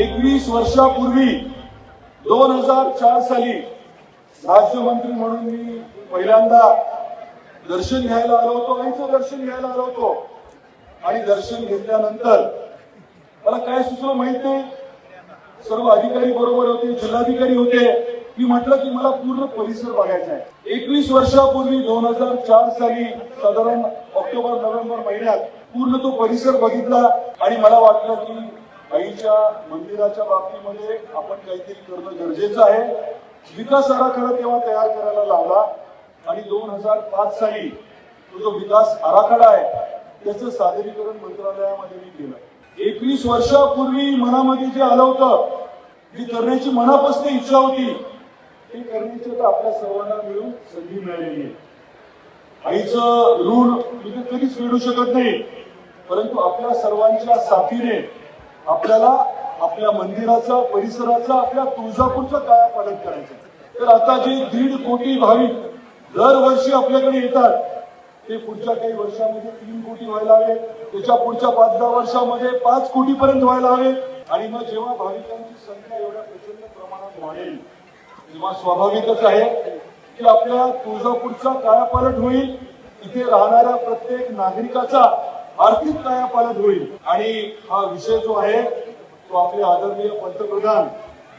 एकवीस वर्षापूर्वी दोन हजार चार साली राज्यमंत्री म्हणून मी पहिल्यांदा दर्शन घ्यायला आलो होतो आईचं दर्शन घ्यायला आलो होतो. आणि दर्शन घेतल्यानंतर मला काय सुचलं माहीत नाही सर्व अधिकारी बरोबर होते जिल्हाधिकारी होते. मी म्हटलं की मला पूर्ण परिसर बघायचा आहे. एकवीस वर्षापूर्वी दोन हजार चार साली साधारण ऑक्टोबर नोव्हेंबर महिन्यात पूर्ण तो परिसर बघितला आणि मला वाटलं की आईच्या मंदिराच्या बाबतीमध्ये आपण काहीतरी करणं गरजेचं आहे. विकास आराखडा तेव्हा तयार करायला लावला आणि दोन हजार पाच साली तो जो विकास आराखडा आहे त्याचं सादरीकरण मंत्रालयामध्ये मी केलं. एकवीस वर्षापूर्वी मनामध्ये जे आलं होतं जी करण्याची मनापासून इच्छा होती ते करण्याची तर आपल्या सर्वांना मिळून संधी मिळालेली आहे. आईचं ऋण मी कधीच फेडू शकत नाही परंतु आपल्या सर्वांच्या साथीने आपल्याला आपल्या मंदिराचा परिसराचा आपल्या तुळजापूरचा कायापालट करायचं तर आता जे दीड कोटी भाविक दरवर्षी आपल्याकडे येतात ते पुढच्या काही वर्षामध्ये तीन कोटी व्हायला हवे त्याच्या पुढच्या पाच दहा वर्षामध्ये पाच कोटी पर्यंत व्हायला हवे. आणि मग जेव्हा भाविकांची संख्या एवढ्या प्रचंड प्रमाणात वाढेल तेव्हा स्वाभाविकच आहे की आपल्या तुळजापूरचा कायापालट होईल. इथे राहणाऱ्या प्रत्येक नागरिकाचा आर्थिक कायापालट होईल. आणि हा विषय जो आहे तो आपले आदरणीय पंतप्रधान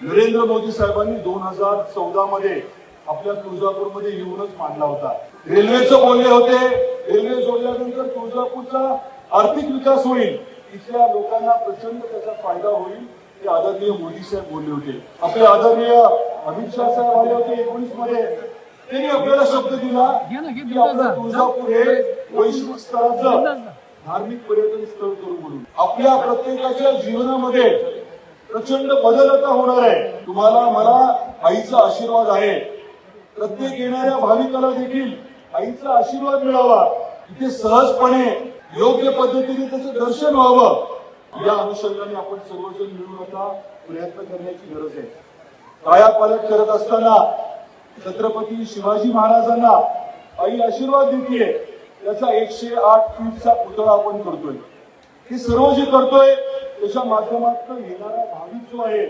नरेंद्र मोदी साहेबांनी दोन हजार चौदा मध्ये आपल्या तुळजापूरमध्ये येऊनच मांडला होता. रेल्वेचं बोलले होते. रेल्वे जोडल्यानंतर तुळजापूरचा आर्थिक विकास होईल. इथल्या लोकांना प्रचंड त्याचा फायदा होईल ते आदरणीय मोदी साहेब बोलले होते. आपले आदरणीय अमित शाह साहेब आले होते एकोणीसमध्ये. त्यांनी आपल्याला शब्द दिला की आपलं तुळजापूर हे वैश्विक स्तराचं धार्मिक पर्यटन स्थळ करू म्हणून आपल्या प्रत्येकाच्या जीवनामध्ये प्रचंड बदल आता होणार आहे. तुम्हाला मला आईचा आशीर्वाद आहे. प्रत्येक येणाऱ्या भाविकाला देखील आईचा आशीर्वाद मिळावा. इथे सहजपणे योग्य पद्धतीने त्याचं दर्शन व्हावं. या अनुषंगाने आपण सर्वजण मिळून आता प्रयत्न करण्याची गरज आहे. कायापालट करत असताना छत्रपती शिवाजी महाराजांना आई आशीर्वाद देतीये. त्याचा एकशे आठ फीटचा पुतळा आपण करतोय. हे सर्व जे करतोय त्याच्या माध्यमातून येणारा भाविक जो आहे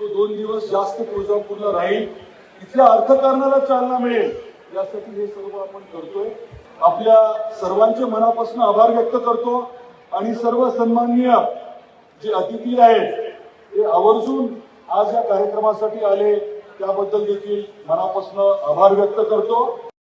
तो दोन दिवस जास्त तुळजापूरला राहील. इथल्या अर्थकारणाला चालना मिळेल. यासाठी हे सर्व आपण करतोय. आपल्या सर्वांच्या मनापासून आभार व्यक्त करतो. आणि सर्व सन्माननीय जे अतिथी आहेत ते आवर्जून आज या कार्यक्रमासाठी आले. त्याबद्दल देखील मनापासून आभार व्यक्त करतो.